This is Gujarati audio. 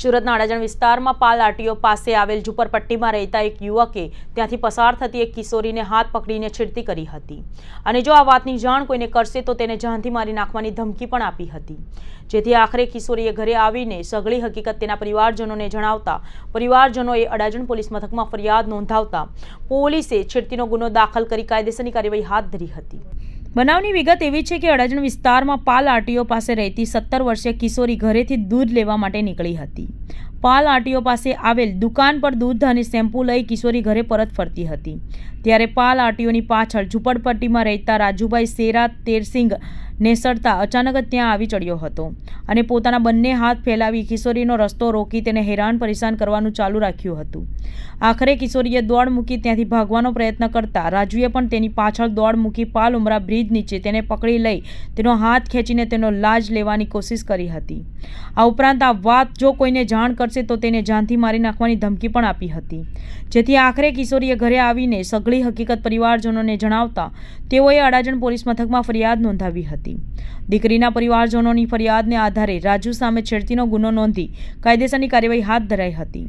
સુરતના અડાજણ વિસ્તારમાં પાલ આરટીઓ પાસે આવેલ ઝુંપડપટ્ટીમાં રહેતા એક યુવકે ત્યાંથી પસાર થતી એક કિશોરીને હાથ પકડીને છેડતી કરી હતી. અને જો આ વાતની જાણ કોઈને કરશે તો તેને જાનથી મારી નાખવાની ધમકી પણ આપી હતી. જેથી આખરે કિશોરીએ ઘરે આવીને સઘળી હકીકત તેના પરિવારજનોને જણાવતા, પરિવારજનોએ અડાજણ પોલીસ મથકમાં ફરિયાદ નોંધાવતા પોલીસે છેડતીનો ગુનો દાખલ કરી કાયદેસરની કાર્યવાહી હાથ ધરી હતી. બનાવની વિગત એવી છે કે અડાજણ વિસ્તારમાં પાલ આરટીઓ પાસે રહેતી સત્તર વર્ષીય કિશોરી ઘરેથી દૂધ લેવા માટે નીકળી હતી. પાલ આરટીઓ પાસે આવેલ દુકાન પર દૂધ અને શેમ્પૂ લઈ કિશોરી ઘરે પરત ફરતી હતી. ત્યારે પાલ આરટીઓની પાછળ ઝૂંપડપટ્ટીમાં રહેતા રાજુભાઈ સેરા તેરસિંગ નેસડતા અચાનક જ ત્યાં આવી ચડ્યો હતો અને પોતાના બંને હાથ ફેલાવી કિશોરીનો રસ્તો રોકી તેને હેરાન પરેશાન કરવાનું ચાલુ રાખ્યું હતું. આખરે કિશોરીએ દોડ મૂકી ત્યાંથી ભાગવાનો પ્રયત્ન કરતા રાજુએ પણ તેની પાછળ દોડ મૂકી પાલ ઉમરા બ્રિજ નીચે તેને પકડી લઈ તેનો હાથ ખેંચીને તેનો લાજ લેવાની કોશિશ કરી હતી. આ ઉપરાંત આ વાત જો કોઈને જાણ કરશે તો તેને જાનથી મારી નાખવાની ધમકી પણ આપી હતી. જેથી આખરે કિશોરીએ ઘરે આવીને સઘળી હકીકત પરિવારજનોને જણાવતા તેઓએ અડાજણ પોલીસ મથકમાં ફરિયાદ નોંધાવી હતી દીકરીના પરિવારજનોની ફરિયાદને આધારે રાજુ સામે છેડતીનો ગુનો નોંધી કાયદેસરની કાર્યવાહી હાથ ધરાઈ હતી.